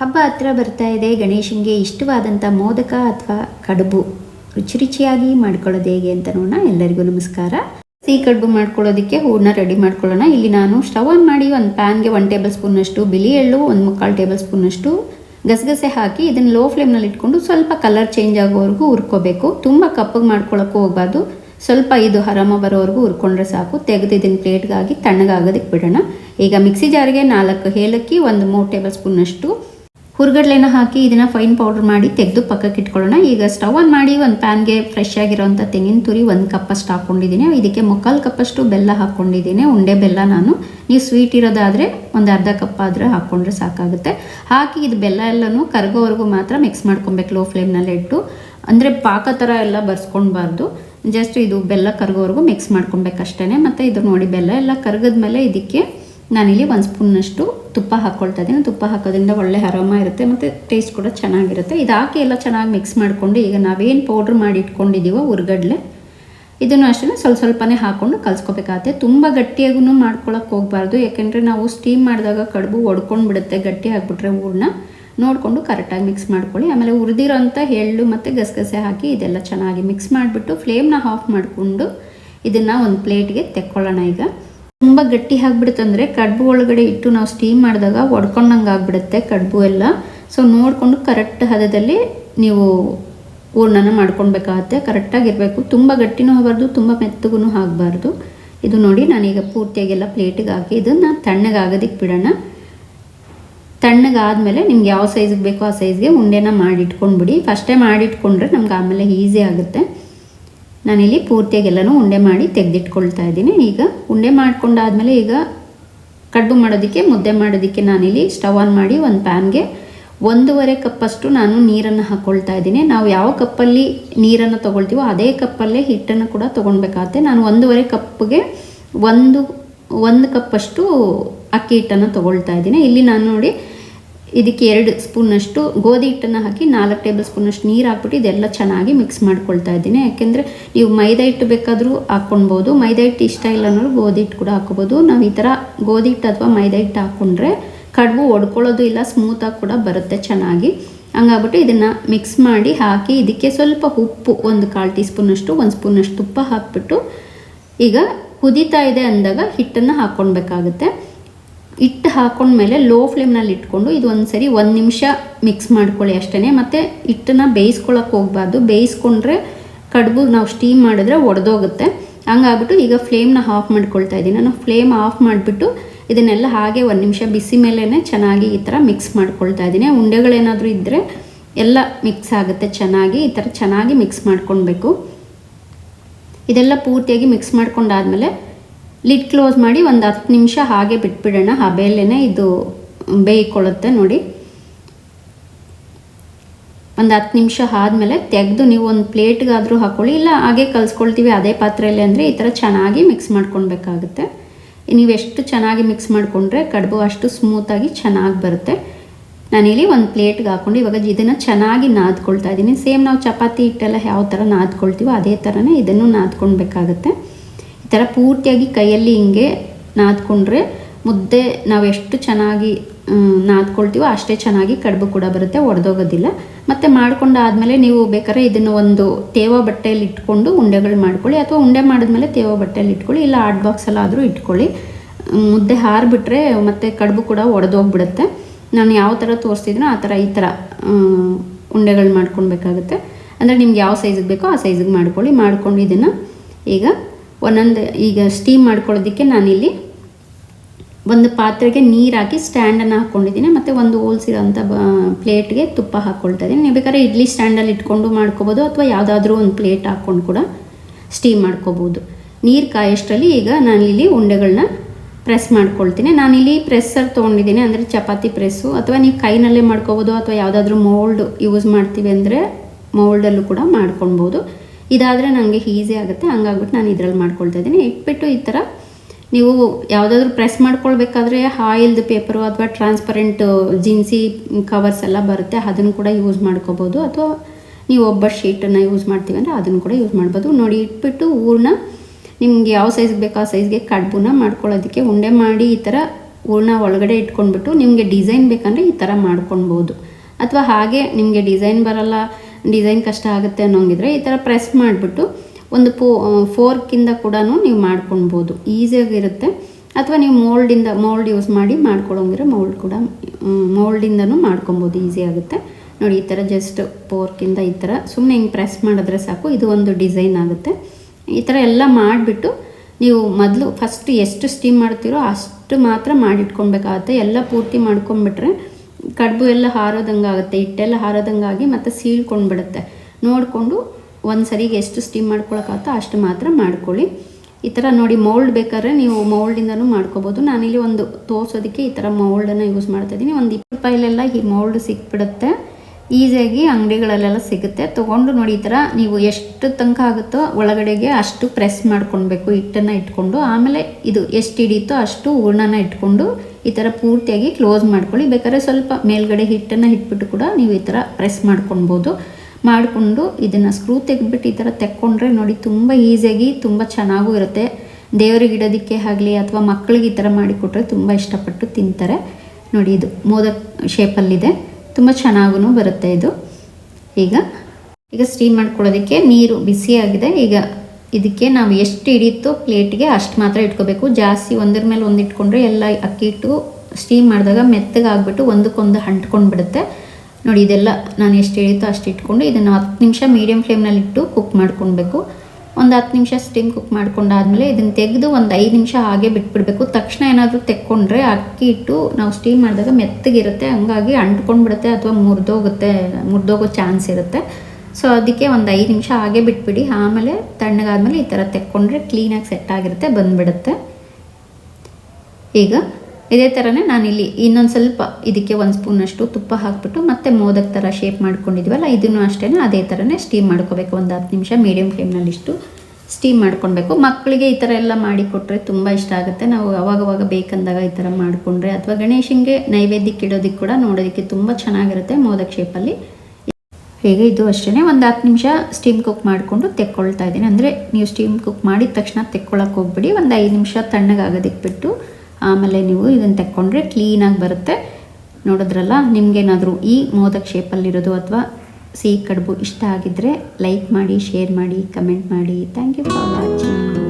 ಹಬ್ಬ ಹತ್ರ ಬರ್ತಾ ಇದೆ. ಗಣೇಶನಿಗೆ ಇಷ್ಟವಾದಂಥ ಮೋದಕ ಅಥವಾ ಕಡುಬು ರುಚಿ ರುಚಿಯಾಗಿ ಮಾಡ್ಕೊಳ್ಳೋದು ಹೇಗೆ ಅಂತ ನೋಡೋಣ. ಎಲ್ಲರಿಗೂ ನಮಸ್ಕಾರ. ಸಿಹಿ ಕಡುಬು ಮಾಡ್ಕೊಳ್ಳೋದಕ್ಕೆ ಹೂರ್ಣ ರೆಡಿ ಮಾಡ್ಕೊಳ್ಳೋಣ. ಇಲ್ಲಿ ನಾನು ಸ್ಟವ್ ಆನ್ ಮಾಡಿ ಒಂದು ಪ್ಯಾನ್ಗೆ ಒನ್ ಟೇಬಲ್ ಸ್ಪೂನಷ್ಟು ಬಿಳಿ ಎಳ್ಳು, ಒಂದು ಮುಕ್ಕಾಲು ಟೇಬಲ್ ಸ್ಪೂನಷ್ಟು ಗಸಗಸೆ ಹಾಕಿ ಇದನ್ನು ಲೋ ಫ್ಲೇಮ್ನಲ್ಲಿ ಇಟ್ಕೊಂಡು ಸ್ವಲ್ಪ ಕಲರ್ ಚೇಂಜ್ ಆಗೋವರೆಗೂ ಹುರ್ಕೋಬೇಕು. ತುಂಬ ಕಪ್ಪಗೆ ಮಾಡ್ಕೊಳ್ಳೋಕ್ಕೂ ಹೋಗ್ಬಾರ್ದು. ಸ್ವಲ್ಪ ಇದು ಹರಮ ಬರೋವರೆಗೂ ಹುರ್ಕೊಂಡ್ರೆ ಸಾಕು. ತೆಗೆದು ಇದನ್ನು ಪ್ಲೇಟ್ಗಾಗಿ ತಣ್ಣಗಾಗೋದಕ್ಕೆ ಬಿಡೋಣ. ಈಗ ಮಿಕ್ಸಿ ಜಾರಿಗೆ ನಾಲ್ಕು ಏಲಕ್ಕಿ, ಒಂದು ಮೂರು ಟೇಬಲ್ ಸ್ಪೂನಷ್ಟು ಹುರ್ಗಡ್ಲೆನ ಹಾಕಿ ಇದನ್ನು ಫೈನ್ ಪೌಡರ್ ಮಾಡಿ ತೆಗೆದು ಪಕ್ಕಕ್ಕೆ ಇಟ್ಕೊಳ್ಳೋಣ. ಈಗ ಸ್ಟವ್ ಆನ್ ಮಾಡಿ ಒಂದು ಪ್ಯಾನ್ಗೆ ಫ್ರೆಶ್ ಆಗಿರೋಂಥ ತೆಂಗಿನ ತುರಿ ಒಂದು ಕಪ್ಪಷ್ಟು ಹಾಕ್ಕೊಂಡಿದ್ದೀನಿ ಇದಕ್ಕೆ ಮುಕ್ಕಾಲು ಕಪ್ಪಷ್ಟು ಬೆಲ್ಲ ಹಾಕ್ಕೊಂಡಿದ್ದೀನಿ ಉಂಡೆ ಬೆಲ್ಲ ನಾನು. ನೀವು ಸ್ವೀಟ್ ಇರೋದಾದರೆ ಒಂದು ಅರ್ಧ ಕಪ್ ಆದರೆ ಹಾಕ್ಕೊಂಡ್ರೆ ಸಾಕಾಗುತ್ತೆ. ಹಾಕಿ ಇದು ಬೆಲ್ಲ ಎಲ್ಲನೂ ಕರಗೋವರೆಗೂ ಮಾತ್ರ ಮಿಕ್ಸ್ ಮಾಡ್ಕೊಬೇಕು ಲೋ ಫ್ಲೇಮ್ನಲ್ಲಿ ಇಟ್ಟು. ಅಂದರೆ ಪಾಕ ಥರ ಎಲ್ಲ ಬರ್ಸ್ಕೊಳ್ಬಾರ್ದು ಜಸ್ಟ್ ಇದು ಬೆಲ್ಲ ಕರಗೋವರೆಗೂ ಮಿಕ್ಸ್ ಮಾಡ್ಕೊಬೇಕಷ್ಟೇ ಮತ್ತು ಇದು ನೋಡಿ ಬೆಲ್ಲ ಎಲ್ಲ ಕರಗಿದ್ಮೇಲೆ ಇದಕ್ಕೆ ನಾನಿಲ್ಲಿ ಒಂದು ಸ್ಪೂನ್ನಷ್ಟು ತುಪ್ಪ ಹಾಕ್ಕೊಳ್ತಾ ಇದ್ದೀನಿ. ತುಪ್ಪ ಹಾಕೋದ್ರಿಂದ ಒಳ್ಳೆ ಹರಮ ಇರುತ್ತೆ ಮತ್ತು ಟೇಸ್ಟ್ ಕೂಡ ಚೆನ್ನಾಗಿರುತ್ತೆ. ಇದು ಹಾಕಿ ಎಲ್ಲ ಚೆನ್ನಾಗಿ ಮಿಕ್ಸ್ ಮಾಡಿಕೊಂಡು ಈಗ ನಾವೇನು ಪೌಡ್ರ್ ಮಾಡಿ ಇಟ್ಕೊಂಡಿದ್ದೀವೋ ಉರ್ಗಡ್ಲೆ, ಇದನ್ನು ಅಷ್ಟೇ ಸ್ವಲ್ಪ ಸ್ವಲ್ಪನೇ ಹಾಕ್ಕೊಂಡು ಕಲ್ಸ್ಕೊಬೇಕಾಗತ್ತೆ. ತುಂಬ ಗಟ್ಟಿಯಾಗೂ ಮಾಡ್ಕೊಳಕ್ಕೆ ಹೋಗಬಾರ್ದು. ಯಾಕೆಂದರೆ ನಾವು ಸ್ಟೀಮ್ ಮಾಡಿದಾಗ ಕಡುಬು ಒಡ್ಕೊಂಡು ಬಿಡುತ್ತೆ ಗಟ್ಟಿ ಆಗಿಬಿಟ್ರೆ ಹೂರಣ. ನೋಡಿಕೊಂಡು ಕರೆಕ್ಟಾಗಿ ಮಿಕ್ಸ್ ಮಾಡ್ಕೊಳ್ಳಿ. ಆಮೇಲೆ ಹುರಿದಿರೋಂಥ ಎಳ್ಳು ಮತ್ತು ಗಸಗಸೆ ಹಾಕಿ ಇದೆಲ್ಲ ಚೆನ್ನಾಗಿ ಮಿಕ್ಸ್ ಮಾಡಿಬಿಟ್ಟು ಫ್ಲೇಮ್ನ ಆಫ್ ಮಾಡಿಕೊಂಡು ಇದನ್ನು ಒಂದು ಪ್ಲೇಟ್ಗೆ ತೆಕ್ಕೊಳ್ಳೋಣ ಈಗ. ತುಂಬ ಗಟ್ಟಿ ಆಗಿಬಿಡುತ್ತಂದರೆ ಕಡ್ಬು ಒಳಗಡೆ ಇಟ್ಟು ನಾವು ಸ್ಟೀಮ್ ಮಾಡಿದಾಗ ಒಡ್ಕೊಂಡಂಗೆ ಆಗಿಬಿಡುತ್ತೆ ಕಡುಬು ಎಲ್ಲ. ಸೊ ನೋಡಿಕೊಂಡು ಕರೆಕ್ಟ್ ಹದದಲ್ಲಿ ನೀವು ಹೂರ್ಣನ ಮಾಡ್ಕೊಳ್ಬೇಕಾಗತ್ತೆ. ಕರೆಕ್ಟಾಗಿರಬೇಕು ತುಂಬ ಗಟ್ಟಿನೂ ಆಗಬಾರ್ದು, ತುಂಬ ಮೆತ್ತಗೂ ಆಗಬಾರ್ದು. ಇದು ನೋಡಿ ನಾನೀಗ ಪೂರ್ತಿಯಾಗೆಲ್ಲ ಪ್ಲೇಟಿಗೆ ಹಾಕಿ ಇದನ್ನು ತಣ್ಣಗಾಗೋದಕ್ಕೆ ಬಿಡೋಣ. ತಣ್ಣಗಾದಮೇಲೆ ನಿಮ್ಗೆ ಯಾವ ಸೈಜಿಗೆ ಬೇಕೋ ಆ ಸೈಜ್ಗೆ ಉಂಡೆನ ಮಾಡಿಟ್ಕೊಂಡ್ಬಿಡಿ. ಫಸ್ಟೇ ಮಾಡಿಟ್ಕೊಂಡ್ರೆ ನಮ್ಗೆ ಆಮೇಲೆ ಈಸಿ ಆಗುತ್ತೆ. ನಾನಿಲ್ಲಿ ಪೂರ್ತಿಯಾಗಿ ಎಲ್ಲನೂ ಉಂಡೆ ಮಾಡಿ ತೆಗೆದಿಟ್ಕೊಳ್ತಾ ಇದ್ದೀನಿ. ಈಗ ಉಂಡೆ ಮಾಡ್ಕೊಂಡಾದ್ಮೇಲೆ ಈಗ ಕಡುಬು ಮಾಡೋದಕ್ಕೆ, ಮುದ್ದೆ ಮಾಡೋದಕ್ಕೆ ನಾನಿಲ್ಲಿ ಸ್ಟವ್ ಆನ್ ಮಾಡಿ ಒಂದು ಪ್ಯಾನ್ಗೆ ಒಂದೂವರೆ ಕಪ್ಪಷ್ಟು ನಾನು ನೀರನ್ನು ಹಾಕ್ಕೊಳ್ತಾ ಇದ್ದೀನಿ. ನಾವು ಯಾವ ಕಪ್ಪಲ್ಲಿ ನೀರನ್ನು ತೊಗೊಳ್ತೀವೋ ಅದೇ ಕಪ್ಪಲ್ಲೇ ಹಿಟ್ಟನ್ನು ಕೂಡ ತೊಗೊಳ್ಬೇಕಾಗತ್ತೆ. ನಾನು ಒಂದೂವರೆ ಕಪ್ಗೆ ಒಂದು ಒಂದು ಕಪ್ಪಷ್ಟು ಅಕ್ಕಿ ಹಿಟ್ಟನ್ನು ತೊಗೊಳ್ತಾ ಇದ್ದೀನಿ. ಇಲ್ಲಿ ನಾನು ನೋಡಿ ಇದಕ್ಕೆ ಎರಡು ಸ್ಪೂನಷ್ಟು ಗೋಧಿ ಹಿಟ್ಟನ್ನು ಹಾಕಿ ನಾಲ್ಕು ಟೇಬಲ್ ಸ್ಪೂನಷ್ಟು ನೀರು ಹಾಕ್ಬಿಟ್ಟು ಇದೆಲ್ಲ ಚೆನ್ನಾಗಿ ಮಿಕ್ಸ್ ಮಾಡ್ಕೊಳ್ತಾ ಇದ್ದೀನಿ. ಯಾಕೆಂದರೆ ನೀವು ಮೈದಾ ಹಿಟ್ಟು ಬೇಕಾದರೂ ಹಾಕ್ಕೊಳ್ಬೋದು. ಮೈದಾ ಹಿಟ್ಟು ಇಷ್ಟ ಇಲ್ಲ ಅನ್ನೋರು ಗೋಧಿ ಹಿಟ್ಟು ಕೂಡ ಹಾಕ್ಕೋಬೋದು ನಾವು ಈ ಥರ ಗೋಧಿ ಹಿಟ್ಟು ಅಥವಾ ಮೈದಾ ಹಿಟ್ಟು ಹಾಕ್ಕೊಂಡ್ರೆ ಕಡುಬು ಒಡ್ಕೊಳ್ಳೋದು ಇಲ್ಲ ಸ್ಮೂತಾಗಿ ಕೂಡ ಬರುತ್ತೆ ಚೆನ್ನಾಗಿ. ಹಂಗಾಗ್ಬಿಟ್ಟು ಇದನ್ನು ಮಿಕ್ಸ್ ಮಾಡಿ ಹಾಕಿ ಇದಕ್ಕೆ ಸ್ವಲ್ಪ ಉಪ್ಪು ಒಂದು ಕಾಲು ಟೀ ಸ್ಪೂನಷ್ಟು, ಒಂದು ಸ್ಪೂನಷ್ಟು ತುಪ್ಪ ಹಾಕ್ಬಿಟ್ಟು ಈಗ ಕುದೀತಾ ಇದೆ ಅಂದಾಗ ಹಿಟ್ಟನ್ನು ಹಾಕ್ಕೊಳ್ಬೇಕಾಗುತ್ತೆ. ಹಿಟ್ಟು ಹಾಕೊಂಡ್ಮೇಲೆ ಲೋ ಫ್ಲೇಮ್ನಲ್ಲಿ ಇಟ್ಕೊಂಡು ಇದು ಒಂದು ಸರಿ ಒಂದು ನಿಮಿಷ ಮಿಕ್ಸ್ ಮಾಡ್ಕೊಳ್ಳಿ ಅಷ್ಟೇ ಮತ್ತು ಹಿಟ್ಟನ್ನು ಬೇಯಿಸ್ಕೊಳಕ್ಕೆ ಹೋಗ್ಬಾರ್ದು. ಬೇಯಿಸ್ಕೊಂಡ್ರೆ ಕಡುಬು ನಾವು ಸ್ಟೀಮ್ ಮಾಡಿದ್ರೆ ಒಡೆದೋಗುತ್ತೆ. ಹಂಗಾಗ್ಬಿಟ್ಟು ಈಗ ಫ್ಲೇಮ್ನ ಆಫ್ ಮಾಡ್ಕೊಳ್ತಾ ಇದ್ದೀನಿ. ನಾನು ಫ್ಲೇಮ್ ಆಫ್ ಮಾಡಿಬಿಟ್ಟು ಇದನ್ನೆಲ್ಲ ಹಾಗೆ ಒಂದು ನಿಮಿಷ ಬಿಸಿ ಮೇಲೇ ಚೆನ್ನಾಗಿ ಈ ಥರ ಮಿಕ್ಸ್ ಮಾಡ್ಕೊಳ್ತಾ ಇದ್ದೀನಿ. ಉಂಡೆಗಳೇನಾದರೂ ಇದ್ದರೆ ಎಲ್ಲ ಮಿಕ್ಸ್ ಆಗುತ್ತೆ ಚೆನ್ನಾಗಿ. ಈ ಥರ ಚೆನ್ನಾಗಿ ಮಿಕ್ಸ್ ಮಾಡ್ಕೊಳ್ಬೇಕು. ಇದೆಲ್ಲ ಪೂರ್ತಿಯಾಗಿ ಮಿಕ್ಸ್ ಮಾಡ್ಕೊಂಡಾದ್ಮೇಲೆ ಲಿಡ್ ಕ್ಲೋಸ್ ಮಾಡಿ ಒಂದು ಹತ್ತು ನಿಮಿಷ ಹಾಗೆ ಬಿಟ್ಬಿಡೋಣ. ಹಬೆಯಲ್ಲೇ ಇದು ಬೇಯಿಕೊಳ್ಳುತ್ತೆ ನೋಡಿ. ಒಂದು ಹತ್ತು ನಿಮಿಷ ಆದಮೇಲೆ ತೆಗೆದು ನೀವು ಒಂದು ಪ್ಲೇಟ್ಗಾದರೂ ಹಾಕ್ಕೊಳ್ಳಿ ಇಲ್ಲ, ಹಾಗೆ ಕಲಿಸ್ಕೊಳ್ತೀವಿ ಅದೇ ಪಾತ್ರೆಯಲ್ಲಿ ಅಂದರೆ ಈ ಥರ ಚೆನ್ನಾಗಿ ಮಿಕ್ಸ್ ಮಾಡ್ಕೊಳ್ಬೇಕಾಗುತ್ತೆ. ನೀವು ಎಷ್ಟು ಚೆನ್ನಾಗಿ ಮಿಕ್ಸ್ ಮಾಡಿಕೊಂಡ್ರೆ ಕಡುಬು ಅಷ್ಟು ಸ್ಮೂತಾಗಿ ಚೆನ್ನಾಗಿ ಬರುತ್ತೆ. ನಾನಿಲ್ಲಿ ಒಂದು ಪ್ಲೇಟ್ಗೆ ಹಾಕ್ಕೊಂಡು ಇವಾಗ ಇದನ್ನು ಚೆನ್ನಾಗಿ ನಾದ್ಕೊಳ್ತಾ ಇದ್ದೀನಿ. ಸೇಮ್ ನಾವು ಚಪಾತಿ ಹಿಟ್ಟೆಲ್ಲ ಯಾವ ಥರ ನಾದ್ಕೊಳ್ತೀವೋ ಅದೇ ಥರನೇ ಇದನ್ನು ನಾದ್ಕೊಳ್ಬೇಕಾಗತ್ತೆ. ಈ ಥರ ಪೂರ್ತಿಯಾಗಿ ಕೈಯಲ್ಲಿ ಹಿಂಗೆ ನಾದ್ಕೊಂಡ್ರೆ ಮುದ್ದೆ ನಾವು ಎಷ್ಟು ಚೆನ್ನಾಗಿ ನಾದ್ಕೊಳ್ತೀವೋ ಅಷ್ಟೇ ಚೆನ್ನಾಗಿ ಕಡುಬು ಕೂಡ ಬರುತ್ತೆ, ಒಡೆದೋಗೋದಿಲ್ಲ. ಮತ್ತು ಮಾಡ್ಕೊಂಡಾದಮೇಲೆ ನೀವು ಬೇಕಾದ್ರೆ ಇದನ್ನು ಒಂದು ತೇವ ಬಟ್ಟೆಯಲ್ಲಿ ಇಟ್ಕೊಂಡು ಉಂಡೆಗಳು ಮಾಡ್ಕೊಳ್ಳಿ, ಅಥವಾ ಉಂಡೆ ಮಾಡಿದ್ಮೇಲೆ ತೇವ ಬಟ್ಟೆಯಲ್ಲಿ ಇಟ್ಕೊಳ್ಳಿ, ಇಲ್ಲ ಆರ್ಟ್ ಬಾಕ್ಸಲ್ಲಾದರೂ ಇಟ್ಕೊಳ್ಳಿ. ಮುದ್ದೆ ಹಾರಿಬಿಟ್ರೆ ಮತ್ತು ಕಡುಬು ಕೂಡ ಒಡೆದೋಗ್ಬಿಡುತ್ತೆ. ನಾನು ಯಾವ ಥರ ತೋರಿಸ್ತಿದ್ದೀನೋ ಆ ಥರ ಈ ಥರ ಉಂಡೆಗಳು ಮಾಡ್ಕೊಳ್ಬೇಕಾಗುತ್ತೆ. ಅಂದರೆ ನಿಮ್ಗೆ ಯಾವ ಸೈಜಿಗೆ ಬೇಕೋ ಆ ಸೈಜಿಗೆ ಮಾಡ್ಕೊಳ್ಳಿ, ಮಾಡ್ಕೊಂಡು ಇದನ್ನು ಈಗ ಒಂದೊಂದು ಈಗ ಸ್ಟೀಮ್ ಮಾಡ್ಕೊಳ್ಳೋದಕ್ಕೆ ನಾನಿಲ್ಲಿ ಒಂದು ಪಾತ್ರೆಗೆ ನೀರು ಹಾಕಿ ಸ್ಟ್ಯಾಂಡನ್ನು ಹಾಕ್ಕೊಂಡಿದ್ದೀನಿ, ಮತ್ತು ಒಂದು ಹೋಲ್ಸಿರೋಂಥ ಪ್ಲೇಟ್ಗೆ ತುಪ್ಪ ಹಾಕ್ಕೊಳ್ತಾ ಇದ್ದೀನಿ. ನೀವು ಬೇಕಾದ್ರೆ ಇಡ್ಲಿ ಸ್ಟ್ಯಾಂಡಲ್ಲಿ ಇಟ್ಕೊಂಡು ಮಾಡ್ಕೋಬೋದು, ಅಥವಾ ಯಾವುದಾದ್ರೂ ಒಂದು ಪ್ಲೇಟ್ ಹಾಕ್ಕೊಂಡು ಕೂಡ ಸ್ಟೀಮ್ ಮಾಡ್ಕೋಬೋದು. ನೀರು ಕಾಯೋಷ್ಟರಲ್ಲಿ ಈಗ ನಾನಿಲ್ಲಿ ಉಂಡೆಗಳನ್ನ ಪ್ರೆಸ್ ಮಾಡ್ಕೊಳ್ತೀನಿ. ನಾನಿಲ್ಲಿ ಪ್ರೆಸ್ಸರ್ ತೊಗೊಂಡಿದ್ದೀನಿ, ಅಂದರೆ ಚಪಾತಿ ಪ್ರೆಸ್ಸು ಅಥವಾ ನೀವು ಕೈನಲ್ಲೇ ಮಾಡ್ಕೋಬೋದು, ಅಥವಾ ಯಾವುದಾದ್ರೂ ಮೋಲ್ಡ್ ಯೂಸ್ ಮಾಡ್ತೀವಿ ಅಂದರೆ ಮೋಲ್ಡಲ್ಲೂ ಕೂಡ ಮಾಡ್ಕೊಳ್ಬೋದು. ಇದಾದರೆ ನನಗೆ ಈಸಿ ಆಗುತ್ತೆ. ಹಂಗಾಗ್ಬಿಟ್ಟು ನಾನು ಇದರಲ್ಲಿ ಮಾಡ್ಕೊಳ್ತಾ ಇದ್ದೀನಿ. ಇಟ್ಬಿಟ್ಟು ಈ ಥರ ನೀವು ಯಾವುದಾದ್ರೂ ಪ್ರೆಸ್ ಮಾಡ್ಕೊಳ್ಬೇಕಾದ್ರೆ ಆಯಿಲ್ದು ಪೇಪರು ಅಥವಾ ಟ್ರಾನ್ಸ್ಪರೆಂಟ್ ಜಿನ್ಸಿ ಕವರ್ಸ್ ಎಲ್ಲ ಬರುತ್ತೆ. ಅದನ್ನು ಕೂಡ ಯೂಸ್ ಮಾಡ್ಕೋಬೋದು. ಅಥವಾ ನೀವು ಒಬ್ಬ ಶೀಟನ್ನು ಯೂಸ್ ಮಾಡ್ತೀವಿ ಅಂದರೆ ಅದನ್ನು ಕೂಡ ಯೂಸ್ ಮಾಡ್ಬೋದು. ನೋಡಿ, ಇಟ್ಬಿಟ್ಟು ಹೂರ್ಣ ನಿಮ್ಗೆ ಯಾವ ಸೈಜ್ ಬೇಕೋ ಆ ಸೈಜ್ಗೆ ಕಡುಬುನ ಮಾಡ್ಕೊಳ್ಳೋದಕ್ಕೆ ಉಂಡೆ ಮಾಡಿ ಈ ಥರ ಹೂರ್ಣ ಒಳಗಡೆ ಇಟ್ಕೊಂಡ್ಬಿಟ್ಟು ನಿಮಗೆ ಡಿಸೈನ್ ಬೇಕಂದರೆ ಈ ಥರ ಮಾಡ್ಕೊಳ್ಬೋದು. ಅಥವಾ ಹಾಗೆ ನಿಮಗೆ ಡಿಸೈನ್ ಬರಲ್ಲ ಡಿಸೈನ್ ಕಷ್ಟ ಆಗುತ್ತೆ ಅನ್ನೋಂಗಿದ್ರೆ ಈ ಥರ ಪ್ರೆಸ್ ಮಾಡಿಬಿಟ್ಟು ಒಂದು ಪೋ ಫೋರ್ಕಿಂದ ಕೂಡ ನೀವು ಮಾಡ್ಕೊಳ್ಬೋದು ಈಸಿಯಾಗಿರುತ್ತೆ ಅಥವಾ ನೀವು ಮೋಲ್ಡಿಂದ, ಮೋಲ್ಡ್ ಯೂಸ್ ಮಾಡಿ ಮಾಡ್ಕೊಳ್ಳೋಂಗಿದ್ರೆ ಮೋಲ್ಡ್ ಕೂಡ ಮೋಲ್ಡಿಂದನೂ ಮಾಡ್ಕೊಬೋದು ಈಸಿ ಆಗುತ್ತೆ. ನೋಡಿ, ಈ ಥರ ಜಸ್ಟ್ ಪೋರ್ಕಿಂದ ಈ ಥರ ಸುಮ್ಮನೆ ಹಿಂಗೆ ಪ್ರೆಸ್ ಮಾಡಿದ್ರೆ ಸಾಕು. ಇದು ಒಂದು ಡಿಸೈನ್ ಆಗುತ್ತೆ. ಈ ಥರ ಎಲ್ಲ ಮಾಡಿಬಿಟ್ಟು ನೀವು ಮೊದಲು ಫಸ್ಟ್ ಎಷ್ಟು ಸ್ಟೀಮ್ ಮಾಡ್ತೀರೋ ಅಷ್ಟು ಮಾತ್ರ ಮಾಡಿಟ್ಕೊಳ್ಬೇಕಾಗತ್ತೆ ಎಲ್ಲ ಪೂರ್ತಿ ಮಾಡ್ಕೊಂಬಿಟ್ರೆ ಕಡುಬು ಎಲ್ಲ ಹಾರೋದಂಗೆ ಆಗುತ್ತೆ, ಹಿಟ್ಟೆಲ್ಲ ಹಾರೋದಂಗಾಗಿ ಮತ್ತು ಸೀಳ್ಕೊಂಡ್ಬಿಡುತ್ತೆ. ನೋಡಿಕೊಂಡು ಒಂದು ಸರಿಗೆ ಎಷ್ಟು ಸ್ಟೀಮ್ ಮಾಡ್ಕೊಳಕ್ಕಾಗುತ್ತೋ ಅಷ್ಟು ಮಾತ್ರ ಮಾಡ್ಕೊಳ್ಳಿ. ಈ ಥರ ನೋಡಿ ಮೌಲ್ಡ್ ಬೇಕಾದ್ರೆ ನೀವು ಮೌಲ್ಡಿಂದನೂ ಮಾಡ್ಕೋಬೋದು. ನಾನಿಲ್ಲಿ ಒಂದು ತೋರ್ಸೋದಕ್ಕೆ ಈ ಥರ ಮೌಲ್ಡನ್ನು ಯೂಸ್ ಮಾಡ್ತಾ ಇದ್ದೀನಿ. ಒಂದು ಇಪ್ಪತ್ತು ರೂಪಾಯಿಲೆಲ್ಲ ಈ ಮೌಲ್ಡ್ ಸಿಕ್ಬಿಡುತ್ತೆ. ಈಸಿಯಾಗಿ ಅಂಗಡಿಗಳಲ್ಲೆಲ್ಲ ಸಿಗುತ್ತೆ. ತೊಗೊಂಡು ನೋಡಿ ಈ ಥರ ನೀವು ಎಷ್ಟು ತನಕ ಆಗುತ್ತೋ ಒಳಗಡೆಗೆ ಅಷ್ಟು ಪ್ರೆಸ್ ಮಾಡ್ಕೊಳ್ಬೇಕು. ಹಿಟ್ಟನ್ನು ಇಟ್ಕೊಂಡು ಆಮೇಲೆ ಇದು ಎಷ್ಟು ಹಿಡಿಯುತ್ತೋ ಅಷ್ಟು ಹೂರ್ಣನ ಇಟ್ಕೊಂಡು ಈ ಥರ ಪೂರ್ತಿಯಾಗಿ ಕ್ಲೋಸ್ ಮಾಡ್ಕೊಳ್ಳಿ. ಬೇಕಾದ್ರೆ ಸ್ವಲ್ಪ ಮೇಲ್ಗಡೆ ಹಿಟ್ಟನ್ನು ಇಟ್ಬಿಟ್ಟು ಕೂಡ ನೀವು ಈ ಥರ ಪ್ರೆಸ್ ಮಾಡ್ಕೊಳ್ಬೋದು. ಮಾಡಿಕೊಂಡು ಇದನ್ನು ಸ್ಕ್ರೂ ತೆಗೆದ್ಬಿಟ್ಟು ಈ ಥರ ತೆಕ್ಕೊಂಡ್ರೆ ನೋಡಿ ತುಂಬ ಈಸಿಯಾಗಿ ತುಂಬ ಚೆನ್ನಾಗೂ ಇರುತ್ತೆ. ದೇವರಿಗೆ ಇಡೋದಕ್ಕೆ ಆಗಲಿ ಅಥವಾ ಮಕ್ಕಳಿಗೆ ಈ ಥರ ಮಾಡಿಕೊಟ್ರೆ ತುಂಬ ಇಷ್ಟಪಟ್ಟು ತಿಂತಾರೆ. ನೋಡಿ ಇದು ಮೋದಕ್ ಶೇಪಲ್ಲಿದೆ. ತುಂಬ ಚೆನ್ನಾಗೂ ಬರುತ್ತೆ ಇದು. ಈಗ ಈಗ ಸ್ಟೀಮ್ ಮಾಡ್ಕೊಳ್ಳೋದಕ್ಕೆ ನೀರು ಬಿಸಿಯಾಗಿದೆ. ಈಗ ಇದಕ್ಕೆ ನಾವು ಎಷ್ಟು ಹಿಡಿಯುತ್ತೋ ಪ್ಲೇಟ್ಗೆ ಅಷ್ಟು ಮಾತ್ರ ಇಟ್ಕೋಬೇಕು. ಜಾಸ್ತಿ ಒಂದರ ಮೇಲೆ ಒಂದು ಇಟ್ಕೊಂಡ್ರೆ ಎಲ್ಲ ಅಕ್ಕಿ ಇಟ್ಟು ಸ್ಟೀಮ್ ಮಾಡಿದಾಗ ಮೆತ್ತಗಾಗ್ಬಿಟ್ಟು ಒಂದಕ್ಕೊಂದು ಅಂಟ್ಕೊಂಡು ಬಿಡುತ್ತೆ. ನೋಡಿ, ಇದೆಲ್ಲ ನಾನು ಎಷ್ಟು ಹಿಡಿಯುತ್ತೋ ಅಷ್ಟು ಇಟ್ಕೊಂಡು ಇದನ್ನು ಹತ್ತು ನಿಮಿಷ ಮೀಡಿಯಮ್ ಫ್ಲೇಮ್ನಲ್ಲಿ ಇಟ್ಟು ಕುಕ್ ಮಾಡ್ಕೊಳ್ಬೇಕು. ಒಂದು ಹತ್ತು ನಿಮಿಷ ಸ್ಟೀಮ್ ಕುಕ್ ಮಾಡ್ಕೊಂಡಾದ್ಮೇಲೆ ಇದನ್ನು ತೆಗೆದು ಒಂದು ಐದು ನಿಮಿಷ ಹಾಗೆ ಬಿಟ್ಬಿಡ್ಬೇಕು. ತಕ್ಷಣ ಏನಾದರೂ ತೆಕ್ಕೊಂಡ್ರೆ ಅಕ್ಕಿ ಇಟ್ಟು ನಾವು ಸ್ಟೀಮ್ ಮಾಡಿದಾಗ ಮೆತ್ತಗಿರುತ್ತೆ, ಹಂಗಾಗಿ ಅಂಟ್ಕೊಂಡ್ಬಿಡುತ್ತೆ ಅಥವಾ ಮುರಿದೋಗುತ್ತೆ, ಮುರಿದೋಗೋ ಚಾನ್ಸ್ ಇರುತ್ತೆ. ಸೊ ಅದಕ್ಕೆ ಒಂದು ಐದು ನಿಮಿಷ ಹಾಗೆ ಬಿಟ್ಬಿಡಿ. ಆಮೇಲೆ ತಣ್ಣಗಾದ್ಮೇಲೆ ಈ ಥರ ತೆಕ್ಕೊಂಡ್ರೆ ಕ್ಲೀನಾಗಿ ಸೆಟ್ ಆಗಿರುತ್ತೆ, ಬಂದುಬಿಡುತ್ತೆ. ಈಗ ಇದೇ ಥರನೇ ನಾನಿಲ್ಲಿ ಇನ್ನೊಂದು ಸ್ವಲ್ಪ ಇದಕ್ಕೆ ಒಂದು ಸ್ಪೂನಷ್ಟು ತುಪ್ಪ ಹಾಕ್ಬಿಟ್ಟು ಮತ್ತೆ ಮೋದಕ್ ಥರ ಶೇಪ್ ಮಾಡ್ಕೊಂಡಿದ್ವಲ್ಲ, ಇದನ್ನು ಅಷ್ಟೇ ಅದೇ ಥರನೇ ಸ್ಟೀಮ್ ಮಾಡ್ಕೋಬೇಕು. ಒಂದು ಹತ್ತು ನಿಮಿಷ ಮೀಡಿಯಮ್ ಫ್ಲೇಮ್ನಲ್ಲಿ ಇಷ್ಟು ಸ್ಟೀಮ್ ಮಾಡ್ಕೊಳ್ಬೇಕು. ಮಕ್ಕಳಿಗೆ ಈ ಥರ ಎಲ್ಲ ಮಾಡಿ ಕೊಟ್ಟರೆ ತುಂಬ ಇಷ್ಟ ಆಗುತ್ತೆ. ನಾವು ಅವಾಗವಾಗ ಬೇಕಂದಾಗ ಈ ಥರ ಮಾಡಿಕೊಂಡ್ರೆ. ಅಥವಾ ಗಣೇಶನಿಗೆ ನೈವೇದ್ಯಕ್ಕೆ ಇಡೋದಕ್ಕೆ ಕೂಡ ನೋಡೋದಕ್ಕೆ ತುಂಬ ಚೆನ್ನಾಗಿರುತ್ತೆ ಮೋದಕ್ ಶೇಪಲ್ಲಿ ಹೇಗೆ ಇದು ಅಷ್ಟೇ ಒಂದು ಹತ್ತು ನಿಮಿಷ ಸ್ಟೀಮ್ ಕುಕ್ ಮಾಡಿಕೊಂಡು ತೆಕ್ಕೊಳ್ತಾ ಇದ್ದೀನಿ. ಅಂದರೆ ನೀವು ಸ್ಟೀಮ್ ಕುಕ್ ಮಾಡಿದ ತಕ್ಷಣ ತೆಕ್ಕೊಳಕ್ಕೆ ಹೋಗ್ಬಿಡಿ. ಒಂದು ಐದು ನಿಮಿಷ ತಣ್ಣಗಾಗೋದಕ್ಕೆ ಬಿಟ್ಟು ಆಮೇಲೆ ನೀವು ಇದನ್ನು ತೆಕ್ಕೊಂಡ್ರೆ ಕ್ಲೀನಾಗಿ ಬರುತ್ತೆ. ನೋಡಿದ್ರಲ್ಲ, ನಿಮಗೇನಾದರೂ ಈ ಮೋದಕ್ ಶೇಪಲ್ಲಿರೋದು ಅಥವಾ ಸಿಹಿ ಕಡುಬು ಇಷ್ಟ ಆಗಿದ್ದರೆ ಲೈಕ್ ಮಾಡಿ ಶೇರ್ ಮಾಡಿ ಕಮೆಂಟ್ ಮಾಡಿ. Thank you for watching